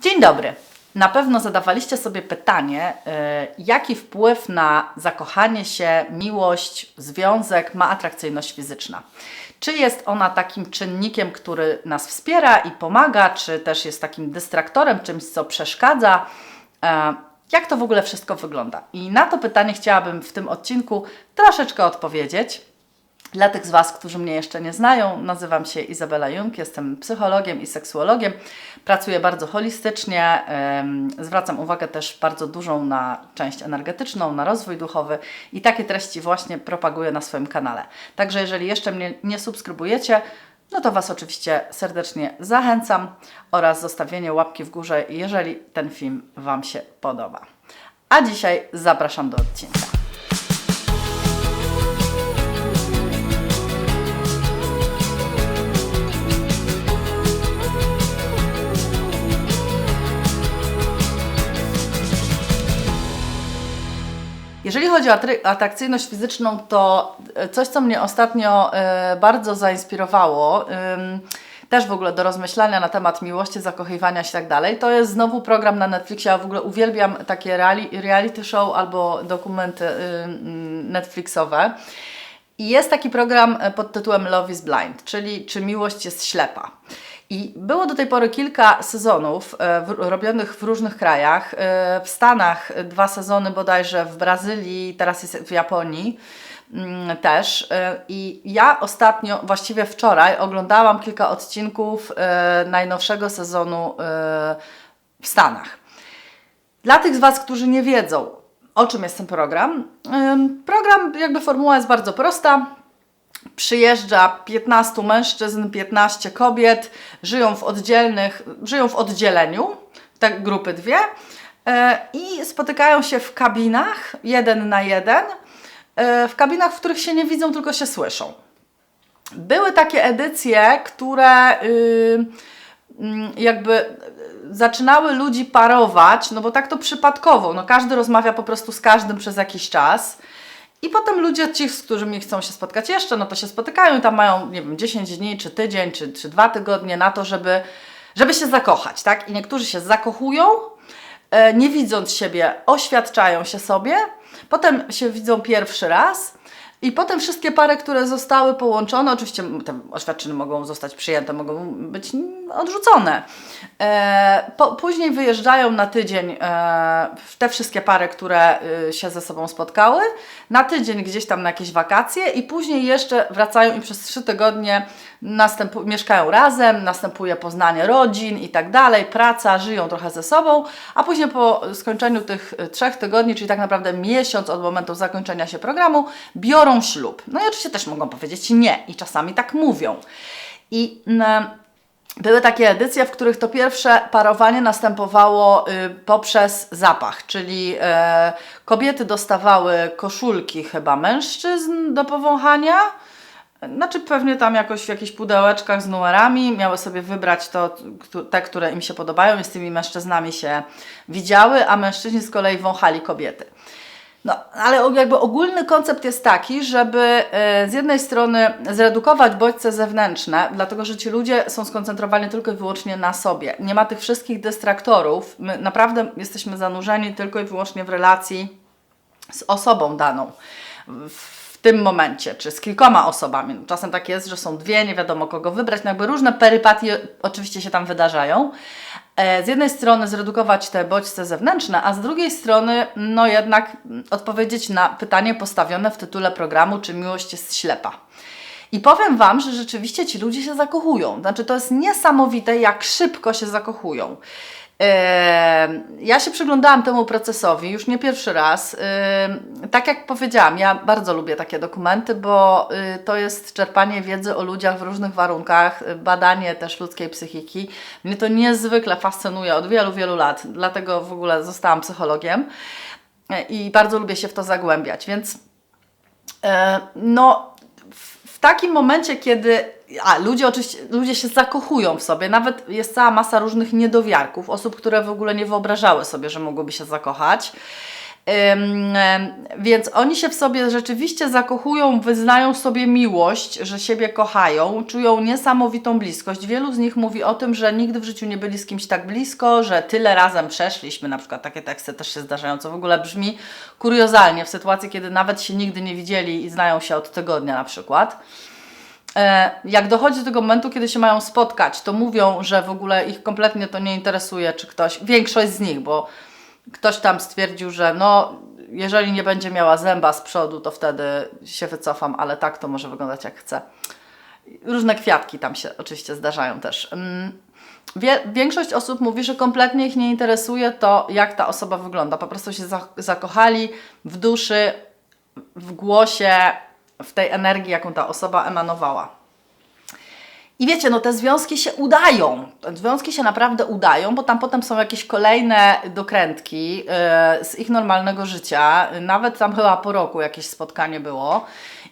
Dzień dobry. Na pewno zadawaliście sobie pytanie, y, jaki wpływ na zakochanie się, miłość, związek ma atrakcyjność fizyczna. Czy jest ona takim czynnikiem, który nas wspiera i pomaga, czy też jest takim dystraktorem, czymś, co przeszkadza? E, Jak to w ogóle wszystko wygląda? I na to pytanie chciałabym w tym odcinku troszeczkę odpowiedzieć. Dla tych z Was, którzy mnie jeszcze nie znają, nazywam się Izabela Jung, jestem psychologiem i seksuologiem. Pracuję bardzo holistycznie, zwracam uwagę też bardzo dużą na część energetyczną, na rozwój duchowy i takie treści właśnie propaguję na swoim kanale. Także jeżeli jeszcze mnie nie subskrybujecie, no to Was oczywiście serdecznie zachęcam oraz zostawienie łapki w górze, jeżeli ten film Wam się podoba. A dzisiaj zapraszam do odcinka. Chodzi o atrakcyjność fizyczną, to e, coś, co mnie ostatnio e, bardzo zainspirowało, też w ogóle do rozmyślania na temat miłości, zakochywania się i tak dalej, to jest znowu program na Netflixie. Ja w ogóle uwielbiam takie reali- reality show albo dokumenty ym, Netflixowe. I jest taki program e, pod tytułem Love is Blind, czyli Czy miłość jest ślepa. I było do tej pory kilka sezonów e, w, robionych w różnych krajach. E, w Stanach dwa sezony bodajże, w Brazylii, teraz jest w Japonii mm, też. E, I ja ostatnio, właściwie wczoraj, oglądałam kilka odcinków najnowszego sezonu w Stanach. Dla tych z Was, którzy nie wiedzą, o czym jest ten program, program, jakby formuła jest bardzo prosta. Przyjeżdża 15 mężczyzn, 15 kobiet, żyją w oddzielnych, żyją w oddzieleniu, tak grupy dwie, e, i spotykają się w kabinach, jeden na jeden, e, w kabinach, w których się nie widzą, tylko się słyszą. Były takie edycje, które y, mm, jakby y, zaczynały ludzi parować, no bo tak to przypadkowo, no każdy rozmawia po prostu z każdym przez jakiś czas. I potem ludzie, ci, z którymi chcą się spotkać jeszcze, no to się spotykają i tam mają, nie wiem, 10 dni, czy tydzień, czy, czy dwa tygodnie na to, żeby, żeby się zakochać, tak? I niektórzy się zakochują, e, nie widząc siebie, oświadczają się sobie, potem się widzą pierwszy raz i potem wszystkie pary, które zostały połączone, oczywiście te oświadczyny mogą zostać przyjęte, mogą być odrzucone. E, po, później wyjeżdżają na tydzień e, te wszystkie pary, które y, się ze sobą spotkały, na tydzień gdzieś tam na jakieś wakacje i później jeszcze wracają i przez trzy tygodnie następu- mieszkają razem, następuje poznanie rodzin i tak dalej, praca, żyją trochę ze sobą, a później po skończeniu tych y, trzech tygodni, czyli tak naprawdę miesiąc od momentu zakończenia się programu, biorą ślub. No i oczywiście też mogą powiedzieć nie i czasami tak mówią. I mm, były takie edycje, w których to pierwsze parowanie następowało y, poprzez zapach, czyli e, kobiety dostawały koszulki chyba mężczyzn do powąchania. Znaczy pewnie tam jakoś w jakichś pudełeczkach z numerami miały sobie wybrać to, te, które im się podobają i z tymi mężczyznami się widziały, a mężczyźni z kolei wąchali kobiety. No, ale jakby ogólny koncept jest taki, żeby e, z jednej strony zredukować bodźce zewnętrzne, dlatego że ci ludzie są skoncentrowani tylko i wyłącznie na sobie. Nie ma tych wszystkich dystraktorów. My naprawdę jesteśmy zanurzeni tylko i wyłącznie w relacji z osobą daną w w tym momencie, czy z kilkoma osobami. No, Czasem tak jest, że są dwie, nie wiadomo kogo wybrać, no jakby różne perypatie oczywiście się tam wydarzają. E, Z jednej strony zredukować te bodźce zewnętrzne, a z drugiej strony no jednak odpowiedzieć na pytanie postawione w tytule programu, czy miłość jest ślepa. I powiem Wam, że rzeczywiście ci ludzie się zakochują. Znaczy, to jest niesamowite, jak szybko się zakochują. Ja się przyglądałam temu procesowi już nie pierwszy raz. Tak jak powiedziałam, ja bardzo lubię takie dokumenty, bo y, to jest czerpanie wiedzy o ludziach w różnych warunkach, y, badanie też ludzkiej psychiki. Mnie to niezwykle fascynuje od wielu, wielu lat, dlatego w ogóle zostałam psychologiem y, i bardzo lubię się w to zagłębiać. Więc E, no, w takim momencie, kiedy. A ludzie oczywiście ludzie się zakochują w sobie, nawet jest cała masa różnych niedowiarków, osób, które w ogóle nie wyobrażały sobie, że mogłyby się zakochać. Ym, Więc oni się w sobie rzeczywiście zakochują, wyznają sobie miłość, że siebie kochają, czują niesamowitą bliskość. Wielu z nich mówi o tym, że nigdy w życiu nie byli z kimś tak blisko, że tyle razem przeszliśmy, na przykład takie teksty też się zdarzają, co w ogóle brzmi kuriozalnie w sytuacji, kiedy nawet się nigdy nie widzieli i znają się od tygodnia na przykład. E, Jak dochodzi do tego momentu, kiedy się mają spotkać, to mówią, że w ogóle ich kompletnie to nie interesuje, czy ktoś, większość z nich, bo ktoś tam stwierdził, że no, jeżeli nie będzie miała zęba z przodu, to wtedy się wycofam, ale tak to może wyglądać jak chcę. Różne kwiatki tam się oczywiście zdarzają też. Mm, Wie, większość osób mówi, że kompletnie ich nie interesuje to, jak ta osoba wygląda. Po prostu się za, zakochali w duszy, w głosie, w tej energii, jaką ta osoba emanowała. I wiecie, no te związki się udają. Te związki się naprawdę udają, bo tam potem są jakieś kolejne dokrętki yy, z ich normalnego życia. Nawet tam chyba po roku jakieś spotkanie było.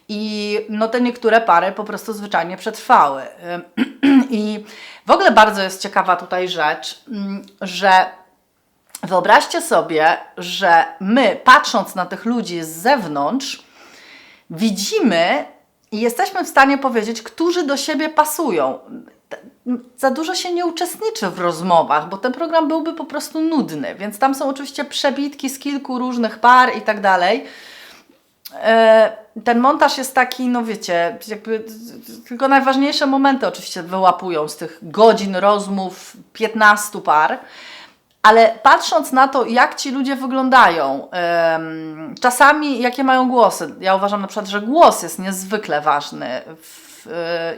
I no te niektóre pary po prostu zwyczajnie przetrwały. Yy, I w ogóle bardzo jest ciekawa tutaj rzecz, mm, że wyobraźcie sobie, że my patrząc na tych ludzi z zewnątrz, widzimy i jesteśmy w stanie powiedzieć, którzy do siebie pasują. Za dużo się nie uczestniczy w rozmowach, bo ten program byłby po prostu nudny, więc tam są oczywiście przebitki z kilku różnych par i tak dalej. E, Ten montaż jest taki, no wiecie, jakby tylko najważniejsze momenty oczywiście wyłapują z tych godzin rozmów 15 par. Ale patrząc na to, jak ci ludzie wyglądają, czasami jakie mają głosy, ja uważam na przykład, że głos jest niezwykle ważny. W,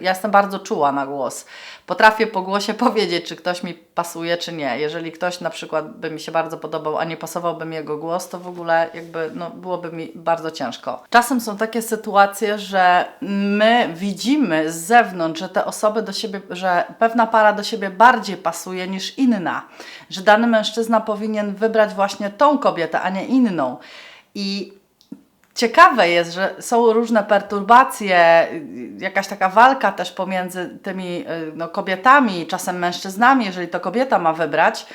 ja jestem bardzo czuła na głos. Potrafię po głosie powiedzieć, czy ktoś mi pasuje, czy nie. Jeżeli ktoś na przykład by mi się bardzo podobał, a nie pasowałby mi jego głos, to w ogóle jakby no, byłoby mi bardzo ciężko. Czasem są takie sytuacje, że my widzimy z zewnątrz, że te osoby do siebie, że pewna para do siebie bardziej pasuje niż inna, że dany mężczyzna powinien wybrać właśnie tą kobietę, a nie inną. I Ciekawe jest, że są różne perturbacje, jakaś taka walka też pomiędzy tymi y, no, kobietami, czasem mężczyznami, jeżeli to kobieta ma wybrać.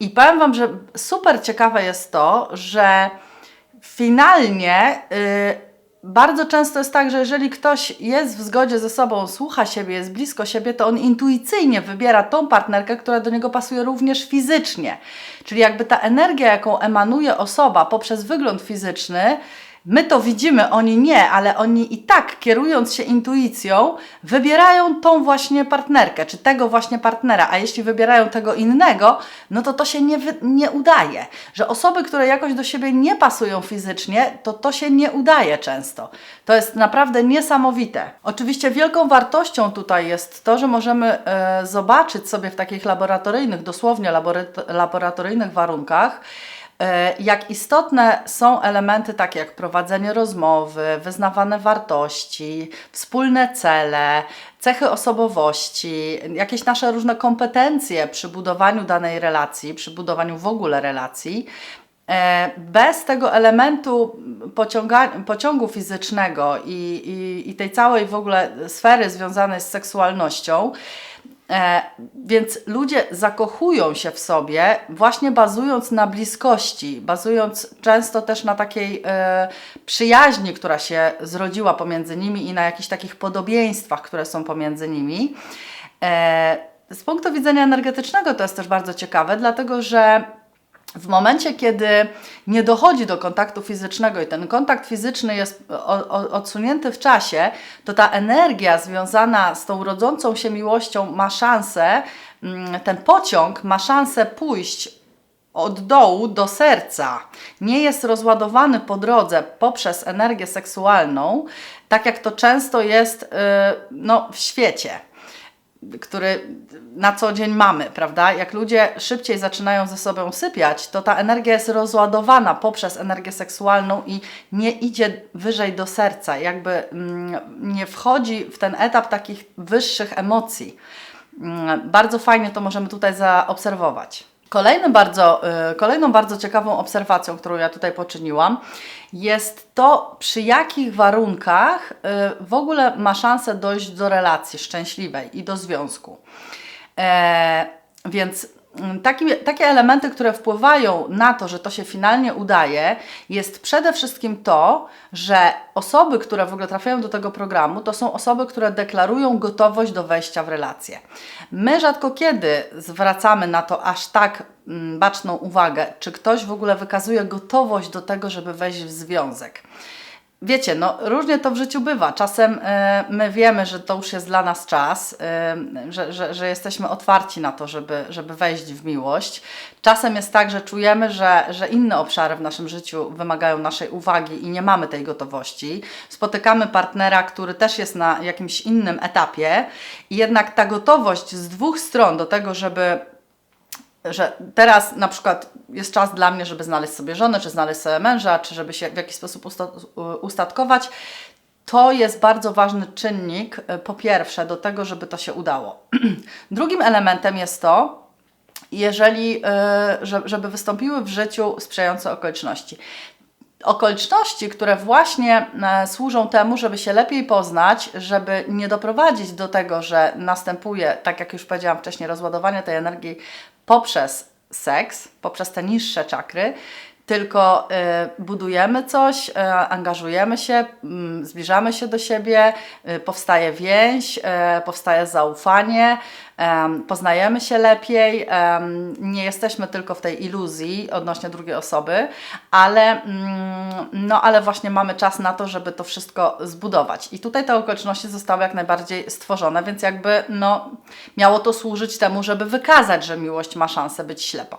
I powiem Wam, że super ciekawe jest to, że finalnie y, bardzo często jest tak, że jeżeli ktoś jest w zgodzie ze sobą, słucha siebie, jest blisko siebie, to on intuicyjnie wybiera tą partnerkę, która do niego pasuje również fizycznie. Czyli jakby ta energia, jaką emanuje osoba poprzez wygląd fizyczny, My to widzimy, oni nie, ale oni i tak, kierując się intuicją, wybierają tą właśnie partnerkę, czy tego właśnie partnera, a jeśli wybierają tego innego, no to to się nie, nie udaje. Że osoby, które jakoś do siebie nie pasują fizycznie, to to się nie udaje często. To jest naprawdę niesamowite. Oczywiście wielką wartością tutaj jest to, że możemy e, zobaczyć sobie w takich laboratoryjnych, dosłownie laborato- laboratoryjnych warunkach, Jak istotne są elementy takie jak prowadzenie rozmowy, wyznawane wartości, wspólne cele, cechy osobowości, jakieś nasze różne kompetencje przy budowaniu danej relacji, przy budowaniu w ogóle relacji. E, Bez tego elementu pociąga, pociągu fizycznego i, i, i tej całej w ogóle sfery związanej z seksualnością, E, więc ludzie zakochują się w sobie właśnie bazując na bliskości, bazując często też na takiej e, przyjaźni, która się zrodziła pomiędzy nimi i na jakichś takich podobieństwach, które są pomiędzy nimi. E, z punktu widzenia energetycznego to jest też bardzo ciekawe, dlatego że w momencie, kiedy nie dochodzi do kontaktu fizycznego i ten kontakt fizyczny jest odsunięty w czasie, to ta energia związana z tą rodzącą się miłością ma szansę, mm, ten pociąg ma szansę pójść od dołu do serca. Nie jest rozładowany po drodze poprzez energię seksualną, tak jak to często jest yy, no, w świecie który na co dzień mamy, prawda? Jak ludzie szybciej zaczynają ze sobą sypiać, to ta energia jest rozładowana poprzez energię seksualną i nie idzie wyżej do serca, jakby mm, nie wchodzi w ten etap takich wyższych emocji. Mm, Bardzo fajnie to możemy tutaj zaobserwować. Kolejnym bardzo, y, kolejną bardzo ciekawą obserwacją, którą ja tutaj poczyniłam, jest to, przy jakich warunkach y, w ogóle ma szansę dojść do relacji szczęśliwej i do związku. E, więc taki, takie elementy, które wpływają na to, że to się finalnie udaje, jest przede wszystkim to, że osoby, które w ogóle trafiają do tego programu, to są osoby, które deklarują gotowość do wejścia w relacje. My rzadko kiedy zwracamy na to aż tak mm, baczną uwagę, czy ktoś w ogóle wykazuje gotowość do tego, żeby wejść w związek. Wiecie, no różnie to w życiu bywa. Czasem e, my wiemy, że to już jest dla nas czas, e, że, że, że jesteśmy otwarci na to, żeby, żeby wejść w miłość. Czasem jest tak, że czujemy, że, że inne obszary w naszym życiu wymagają naszej uwagi i nie mamy tej gotowości. Spotykamy partnera, który też jest na jakimś innym etapie i jednak ta gotowość z dwóch stron do tego, żeby że teraz na przykład jest czas dla mnie, żeby znaleźć sobie żonę, czy znaleźć sobie męża, czy żeby się w jakiś sposób ustatkować, to jest bardzo ważny czynnik, y, po pierwsze, do tego, żeby to się udało. Drugim elementem jest to, jeżeli, y, żeby wystąpiły w życiu sprzyjające okoliczności okoliczności, które właśnie e, służą temu, żeby się lepiej poznać, żeby nie doprowadzić do tego, że następuje, tak jak już powiedziałam wcześniej, rozładowanie tej energii poprzez seks, poprzez te niższe czakry, tylko y, budujemy coś, y, angażujemy się, y, zbliżamy się do siebie, y, powstaje więź, y, powstaje zaufanie, poznajemy się lepiej, nie jesteśmy tylko w tej iluzji odnośnie drugiej osoby, ale, mm, no, ale właśnie mamy czas na to, żeby to wszystko zbudować. I tutaj te okoliczności zostały jak najbardziej stworzone, więc jakby no, miało to służyć temu, żeby wykazać, że miłość ma szansę być ślepa.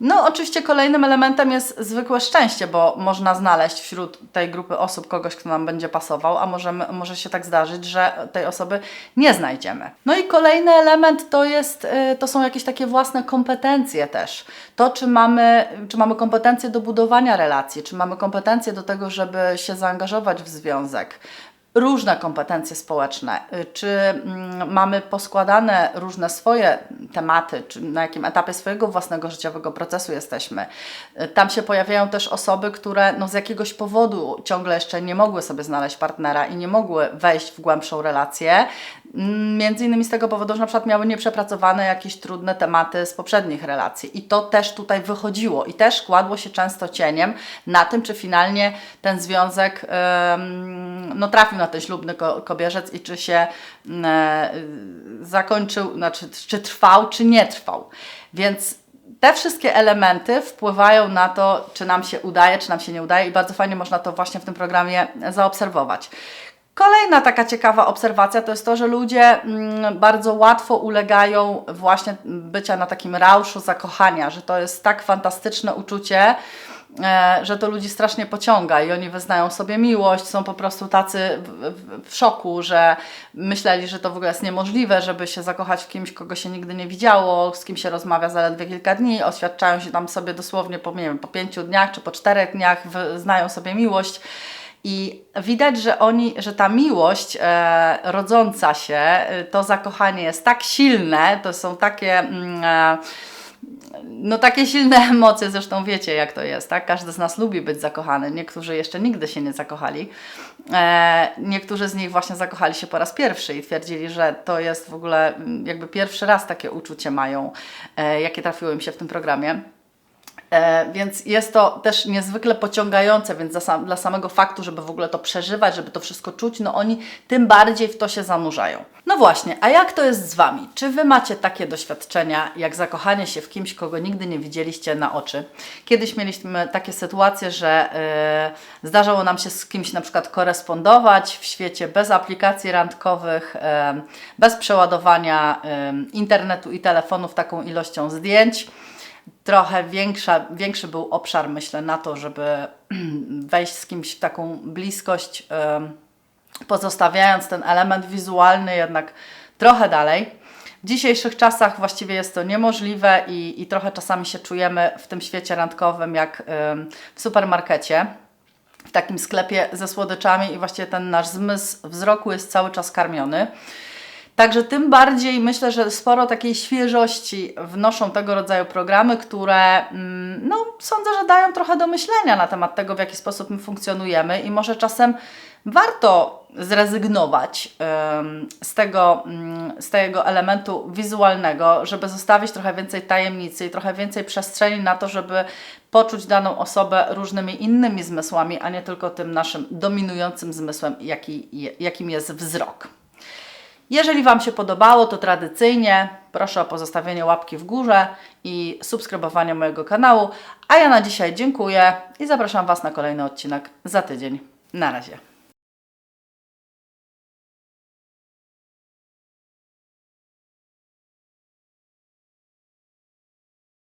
No, oczywiście kolejnym elementem jest zwykłe szczęście, bo można znaleźć wśród tej grupy osób kogoś, kto nam będzie pasował, a możemy, może się tak zdarzyć, że tej osoby nie znajdziemy. No i kolejny element to, jest, y, to są jakieś takie własne kompetencje też. To, czy mamy, czy mamy kompetencje do budowania relacji, czy mamy kompetencje do tego, żeby się zaangażować w związek, różne kompetencje społeczne, y, czy mm, mamy poskładane różne swoje tematy, czy na jakim etapie swojego własnego życiowego procesu jesteśmy. Y, tam się pojawiają też osoby, które no, z jakiegoś powodu ciągle jeszcze nie mogły sobie znaleźć partnera i nie mogły wejść w głębszą relację, Między innymi z tego powodu, że na przykład miały nieprzepracowane jakieś trudne tematy z poprzednich relacji. I to też tutaj wychodziło i też kładło się często cieniem na tym, czy finalnie ten związek no, trafił na ten ślubny ko kobierzec i czy się e, zakończył, znaczy czy trwał, czy nie trwał. Więc te wszystkie elementy wpływają na to, czy nam się udaje, czy nam się nie udaje i bardzo fajnie można to właśnie w tym programie zaobserwować. Kolejna taka ciekawa obserwacja to jest to, że ludzie mm, bardzo łatwo ulegają właśnie bycia na takim rauszu zakochania, że to jest tak fantastyczne uczucie, e, że to ludzi strasznie pociąga i oni wyznają sobie miłość, są po prostu tacy w, szoku, że myśleli, że to w ogóle jest niemożliwe, żeby się zakochać w kimś, kogo się nigdy nie widziało, z kim się rozmawia zaledwie kilka dni, oświadczają się tam sobie dosłownie po, nie wiem, po pięciu dniach czy po czterech dniach, znają sobie miłość. I widać, że oni, że ta miłość e, rodząca się, e, to zakochanie jest tak silne, to są takie. Mm, e, no takie silne emocje, zresztą wiecie jak to jest, tak? Każdy z nas lubi być zakochany. Niektórzy jeszcze nigdy się nie zakochali. E, niektórzy z nich właśnie zakochali się po raz pierwszy i twierdzili, że to jest w ogóle mm, jakby pierwszy raz takie uczucie mają, e, jakie trafiło im się w tym programie. E, więc jest to też niezwykle pociągające, więc dla samego faktu, żeby w ogóle to przeżywać, żeby to wszystko czuć, no oni tym bardziej w to się zanurzają. No właśnie, a jak to jest z Wami? Czy Wy macie takie doświadczenia, jak zakochanie się w kimś, kogo nigdy nie widzieliście na oczy? Kiedyś mieliśmy takie sytuacje, że yy, zdarzało nam się z kimś na przykład korespondować w świecie bez aplikacji randkowych, yy, bez przeładowania yy, internetu i telefonów taką ilością zdjęć trochę większa, większy był obszar, myślę, na to, żeby wejść z kimś w taką bliskość, pozostawiając ten element wizualny jednak trochę dalej. W dzisiejszych czasach właściwie jest to niemożliwe i, i trochę czasami się czujemy w tym świecie randkowym jak w supermarkecie, w takim sklepie ze słodyczami i właściwie ten nasz zmysł wzroku jest cały czas karmiony. Także tym bardziej myślę, że sporo takiej świeżości wnoszą tego rodzaju programy, które mm, no, sądzę, że dają trochę do myślenia na temat tego, w jaki sposób my funkcjonujemy i może czasem warto zrezygnować z tego, mm, z tego elementu wizualnego, żeby zostawić trochę więcej tajemnicy i trochę więcej przestrzeni na to, żeby poczuć daną osobę różnymi innymi zmysłami, a nie tylko tym naszym dominującym zmysłem, jaki, jakim jest wzrok. Jeżeli Wam się podobało, to tradycyjnie proszę o pozostawienie łapki w górze i subskrybowanie mojego kanału. A ja na dzisiaj dziękuję i zapraszam Was na kolejny odcinek za tydzień. Na razie.